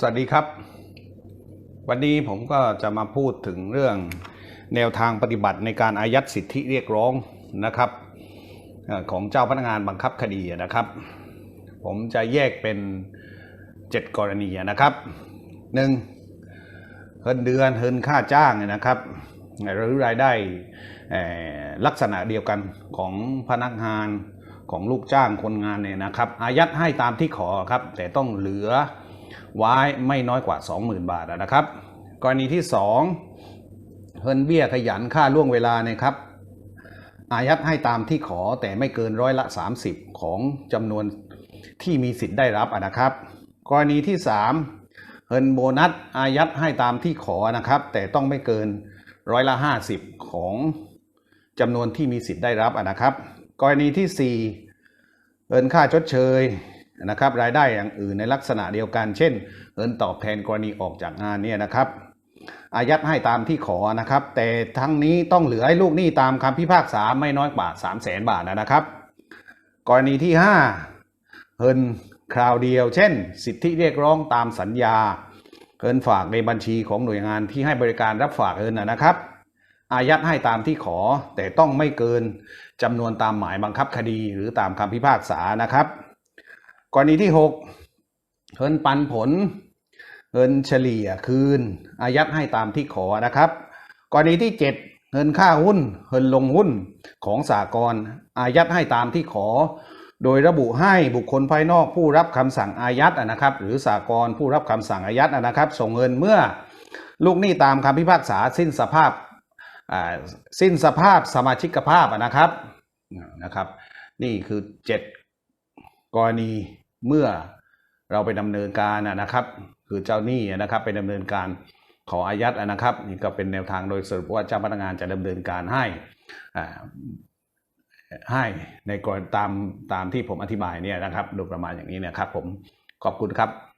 สวัสดีครับ วันนี้ผมก็จะมาพูดถึงเรื่องแนวทางปฏิบัติในการอายัดสิทธิเรียกร้องนะครับของเจ้าพนักงานบังคับคดีนะครับ ผมจะแยกเป็น 7 กรณีนะครับ 1. เงินเดือนเงินค่าจ้างนะครับหรือรายได้ลักษณะเดียวกันของพนักงานของลูกจ้างคนงานเนี่ยนะครับ อายัดให้ตามที่ขอครับแต่ต้องเหลือ ไว้ไม่น้อยกว่า 20,000 บาทนะครับ กรณีที่ 2เงินเบี้ยขยันค่าล่วงเวลาเนี่ยครับอายัดให้ตามที่ขอแต่ไม่เกินร้อยละ 30 ของจำนวนที่มีสิทธิ์ได้รับนะครับ กรณีที่ 3เงินโบนัสอายัดให้ตามที่ขอนะครับ แต่ต้องไม่เกินร้อยละ 50 ของจำนวนที่มีสิทธิ์ได้รับนะครับ กรณีที่ 4เงินค่าชดเชย นะครับรายได้อย่างอื่นในลักษณะเดียวกัน เช่นเงินตอบแทนกรณีออกจากงานเนี่ยนะครับอายัดให้ตามที่ขอนะครับ แต่ทั้งนี้ต้องเหลือให้ลูกหนี้ตามคำพิพากษาไม่น้อยกว่า 3 0 0แสนบาทนะครับ กรณีที่ 5เงินคราวเดียว เช่น สิทธิเรียกร้องตามสัญญาเงินฝากในบัญชีของหน่วยงานที่ให้บริการรับฝากเงินนะนะครับ อายัดให้ตามที่ขอแต่ต้องไม่เกินจำนวนตามหมายบังคับคดีหรือตามคำพิพากษานะครับ กรณีที่ 6เงินปันผลเงินเฉลี่ยคืน อายัดให้ตามที่ขอนะครับ กรณีที่ 7 เงินค่าหุ้นเงินลงหุ้นของสากลอายัดให้ตามที่ขอ โดยระบุให้บุคคลภายนอกผู้รับคำสั่งอายัดนะครับ หรือสากลผู้รับคำสั่งอายัดนะครับ ส่งเงินเมื่อลูกหนี้ตามคำพิพากษาสิ้นสภาพอ่าสิ้นสภาพสมาชิกภาพนะครับนะครับ นี่คือ 7 กรณี เมื่อเราไปดำเนินการนะครับ คือเจ้าหนี้นะครับไปดำเนินการขออายัดนะครับนี่ก็เป็นแนวทางโดยสรุปว่าเจ้าพนักงานจะดำเนินการให้อ่าให้ในกรณีตามตามที่ผมอธิบายเนี่ยนะครับ โดยประมาณอย่างนี้นะครับ ผมขอบคุณครับ